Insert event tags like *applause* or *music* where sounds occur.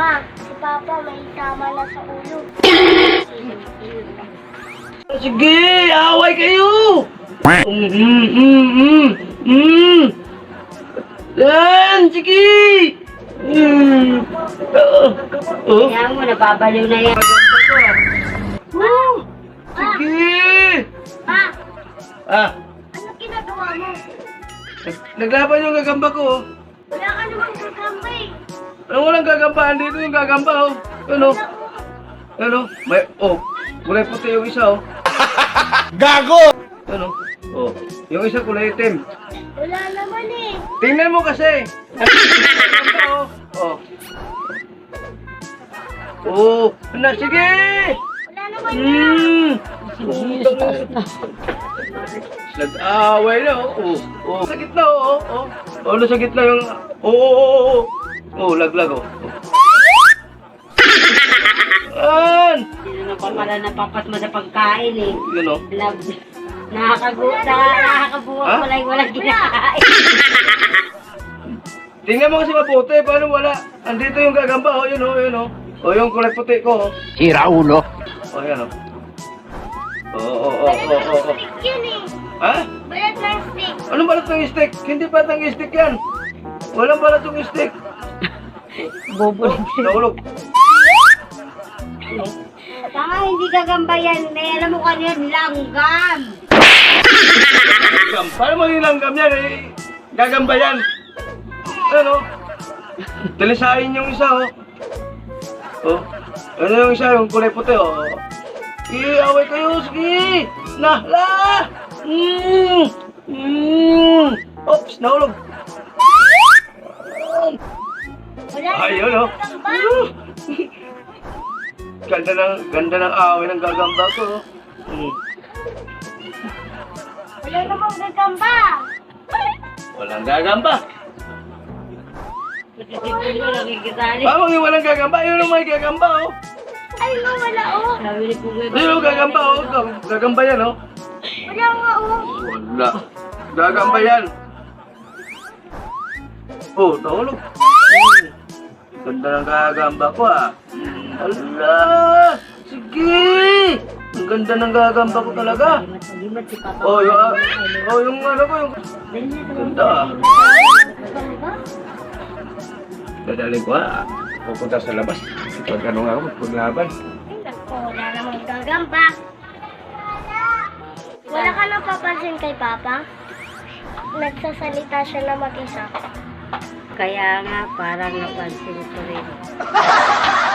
Ma, si Papa may tama na sa ulo. Sige, away kayo! Mm, mm, mm, mm, mm. Yan, sige! Mm. Oh, oh. Kaya mo, na yan. Oh, sige! Ma, Ah, ano ginagawa mo? naglaban yung gagamba ko. oh. Wala ka eh. Ano walang gagambahan dito yung gagamba, oh. Ano? Ano? May, oh, kulay puti yung isa, oh. Gago! Ano? Oh, yung isa kulay itim. Wala naman eh. Tingnan mo kasi. Gagamba, *laughs* oh. Oh. Oh, na, sige! Wala naman yan. Hmm. Nag-away na, oh. Oh, oh. Sa gitna, oh. Oh, oh. oh sa gitna yung... Oh, oh, oh, oh. Oh, laglag, oh. An! Na pa pala napapat mo na pagkain eh. Yun, oh. Love. Nakakagu nakakabuwa Ha? wala walang kinakain. *laughs* Tingnan mo kasi mabuti, paano wala? Andito yung gagamba, oh, yun, oh, yun, oh. Oh, yung kulay puti ko, oh. Sira ulo. Oh, yan, oh. Oh, oh, oh, Balat oh, oh, oh. yun eh. Ha? Balat ng stick. Anong balat ng stick? Hindi pa ng stick yan. Walang balat ng stick. Bobo. Nahulog. Tanga hindi gagamba yan. May alam mo kanina langgam. Gam. Paano maging langgam yan? Eh, gagamba yan. Ano? Talisain yung isa, oh. Oh. Ano yung isa, yung kulay puti, oh. Sige, away kayo, sige! Na, la! Mm! Mm! Oops, nahulog. Wala Ayun, oh. gagamba. Ganda ng, ganda ng away ng gagamba ko, oh. Mm. Wala namang gagamba. Walang gagamba. Ko. Paano yung walang gagamba? Yun ang may gagamba, oh. Ay, no, wala oh. Sabi ni Pugoy. Ayun, oh, gagamba, oh. Gag- Gagamba yan, oh. Wala nga oh. Wala. Gagamba yan. Oh, nahulog. Hmm. Ganda ng gagamba ko, ah. Hmm, Ala! Sige! Ang ganda ng gagamba ko talaga. Oh, yung, ah, oh, yung ano ko, yung... Ganda, ah. Dadaling ko, ah. Pupunta sa labas. Pag ano nga ako, naku, wala namang gagamba. Wala ka nang papansin kay Papa? Nagsasalita siya na mag-isa. Kaya nga, parang napansin ko rin. *laughs*